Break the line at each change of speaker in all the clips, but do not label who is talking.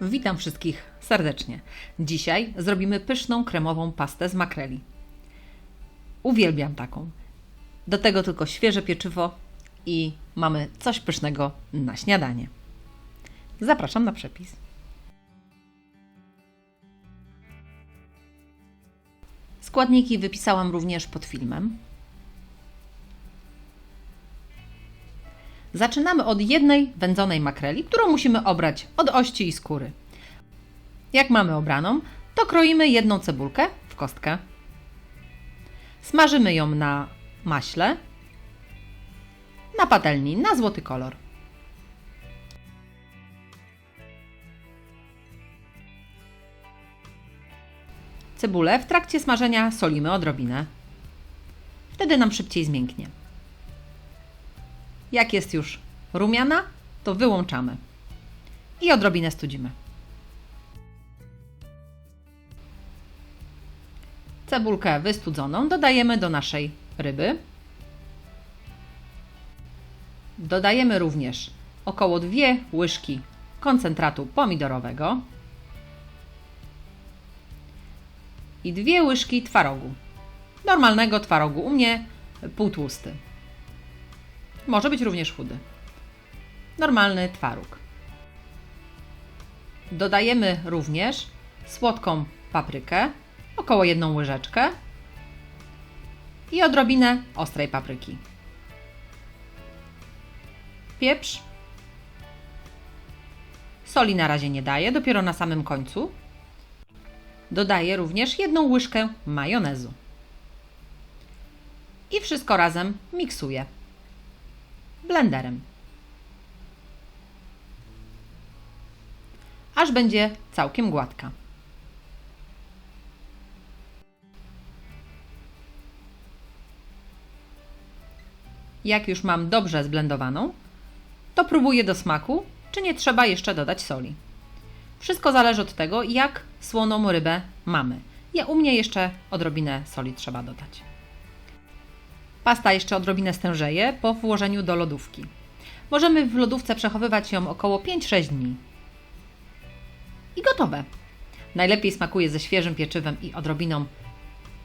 Witam wszystkich serdecznie. Dzisiaj zrobimy pyszną kremową pastę z makreli. Uwielbiam taką. Do tego tylko świeże pieczywo i mamy coś pysznego na śniadanie. Zapraszam na przepis. Składniki wypisałam również pod filmem. Zaczynamy od jednej wędzonej makreli, którą musimy obrać od ości i skóry. Jak mamy obraną, to kroimy jedną cebulkę w kostkę. Smażymy ją na maśle, na patelni, na złoty kolor. Cebulę w trakcie smażenia solimy odrobinę. Wtedy nam szybciej zmięknie. Jak jest już rumiana, to wyłączamy i odrobinę studzimy. Cebulkę wystudzoną dodajemy do naszej ryby. Dodajemy również około 2 łyżki koncentratu pomidorowego i 2 łyżki twarogu. Normalnego twarogu, u mnie półtłusty. Może być również chudy. Normalny twaróg. Dodajemy również słodką paprykę, około jedną łyżeczkę i odrobinę ostrej papryki. Pieprz. Soli na razie nie daję, dopiero na samym końcu. Dodaję również jedną łyżkę majonezu. I wszystko razem miksuję blenderem. Aż będzie całkiem gładka. Jak już mam dobrze zblendowaną, to próbuję do smaku, czy nie trzeba jeszcze dodać soli. Wszystko zależy od tego, jak słoną rybę mamy. Ja u mnie jeszcze odrobinę soli trzeba dodać. Pasta jeszcze odrobinę stężeje po włożeniu do lodówki. Możemy w lodówce przechowywać ją około 5-6 dni. I gotowe. Najlepiej smakuje ze świeżym pieczywem i odrobiną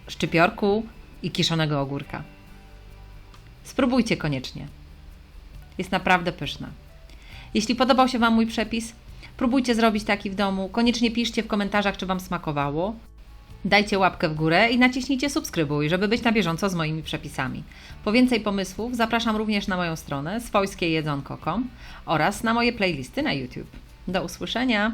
szczypiorku i kiszonego ogórka. Spróbujcie koniecznie. Jest naprawdę pyszna. Jeśli podobał się Wam mój przepis, próbujcie zrobić taki w domu. Koniecznie piszcie w komentarzach, czy Wam smakowało. Dajcie łapkę w górę i naciśnijcie subskrybuj, żeby być na bieżąco z moimi przepisami. Po więcej pomysłów zapraszam również na moją stronę swojskiejedzonko.com oraz na moje playlisty na YouTube. Do usłyszenia!